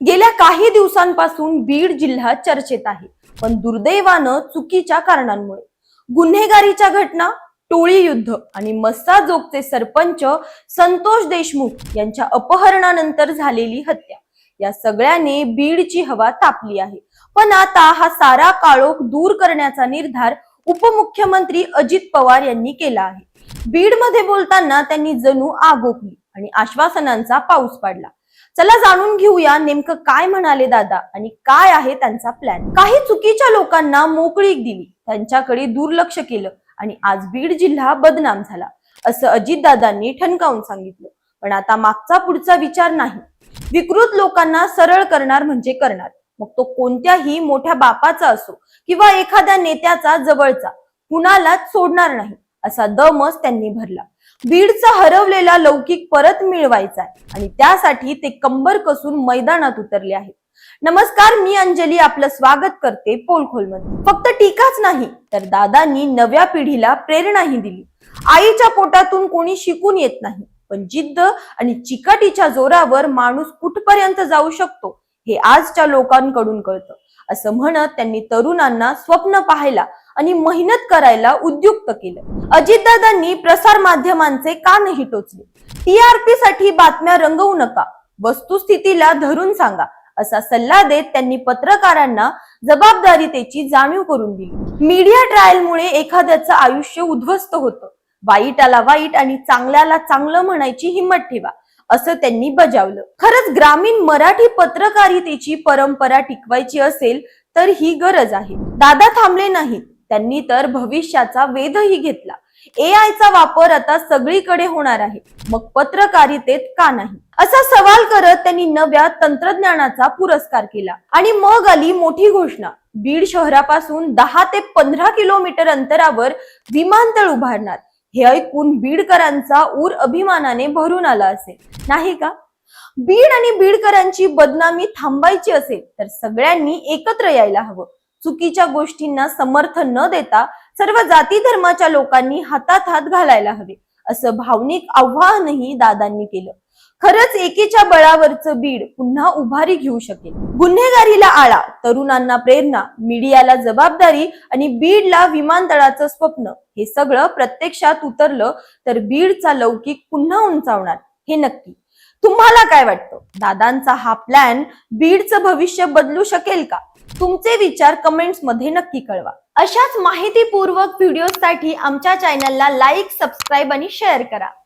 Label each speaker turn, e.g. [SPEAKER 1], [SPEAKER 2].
[SPEAKER 1] गेल्या काही दिवसांपासून बीड जिल्हा चर्चेत आहे पण दुर्दैवानं चुकीच्या कारणांमुळे. गुन्हेगारीच्या घटना टोळी युद्ध आणि मस्साजोगचे सरपंच संतोष देशमुख यांच्या अपहरणानंतर झालेली हत्या या सगळ्याने बीडची हवा तापली आहे. पण आता हा सारा काळोख दूर करण्याचा निर्धार उपमुख्यमंत्री अजित पवार यांनी केला आहे. बीडमध्ये बोलताना त्यांनी जणू आग ओकली आणि आश्वासनांचा पाऊस पाडला. चला जाणून घेऊया नेमकं काय म्हणाले दादा आणि काय आहे त्यांचा प्लॅन काही चुकीच्या लोकांना मोकळीक दिली त्यांच्याकडे दुर्लक्ष केलं आणि आज बीड जिल्हा बदनाम झाला असं अजितदादांनी ठणकावून सांगितलं. पण आता मागचा पुढचा विचार नाही. विकृत लोकांना सरळ करणार म्हणजे करणार. मग तो कोणत्याही मोठ्या बापाचा असो किंवा एखाद्या नेत्याचा जवळचा कुणालाच सोडणार नाही असा दमच त्यांनी भरला. बीडचा हरवलेला लौकिक परत मिळवायचा आहे. आणि त्यासाठी ते कंबर कसून मैदानात उतरले आहेत. नमस्कार मी अंजली. आपलं स्वागत करते पोलखोलमध्ये. फक्त टीकाच नाही तर दादांनी नव्या पिढीला प्रेरणाही दिली. आईच्या पोटातून कोणी शिकून येत नाही. पण जिद्द आणि चिकाटीच्या जोरावर माणूस कुठपर्यंत जाऊ शकतो हे आजच्या लोकांकडून कळतं. असं म्हणत त्यांनी तरुणांना स्वप्न पाहायला आणि मेहनत करायला उद्युक्त केलं. अजितदादांनी प्रसार माध्यमांचे कानही टोचले. टीआरपी साठी बातम्या रंगवू नका वस्तुस्थितीला धरून सांगा असा सल्ला देत त्यांनी पत्रकारांना जबाबदारीतेची जाणीव करून दिली. मीडिया ट्रायलमुळे एखाद्याचं आयुष्य उद्ध्वस्त होतं. वाईटाला वाईट आणि चांगल्याला चांगलं म्हणायची हिंमत ठेवा असं त्यांनी बजावलं. खरंच ग्रामीण मराठी पत्रकारितेची परंपरा टिकवायची असेल तर ही गरज आहे. दादा थांबले नाहीत. त्यांनी तर भविष्याचा वेधही घेतला. ए चा वापर आता सगळीकडे होणार आहे. मग पत्रकारितेत का नाही? असा सवाल करत त्यांनी नव्या तंत्रज्ञानाचा पुरस्कार केला. आणि मग आली मोठी घोषणा. बीड शहरापासून दहा ते पंधरा किलोमीटर अंतरावर विमानतळ उभारणार. हे ऐकून बीडकरांचा ऊर अभिमानाने भरून आला असेल. नाही का? बीड आणि बीडकरांची बदनामी थांबायची असेल तर सगळ्यांनी एकत्र यायला हवं. चुकीच्या गोष्टींना समर्थन न देता सर्व जाती धर्माच्या लोकांनी हातात हात घालायला हवे. असं भावनिक आव्हानही दादांनी केलं. खरंच एकीच्या बळावरचं बीड पुन्हा उभारी घेऊ शकेल. गुन्हेगारीला आळा तरुणांना प्रेरणा मीडियाला जबाबदारी आणि बीडला विमानतळाचं स्वप्न हे सगळं प्रत्यक्षात उतरलं तर बीडचा लौकिक पुन्हा उंचावणार हे नक्की. तुम्हाला काय वाटतं? दादांचा हा प्लॅन बीडचं भविष्य बदलू शकेल का? तुमचे विचार कमेंट्समध्ये नक्की कळवा. अशाच माहितीपूर्वक व्हिडिओसाठी आमच्या चॅनलला लाईक सबस्क्राईब आणि शेअर करा.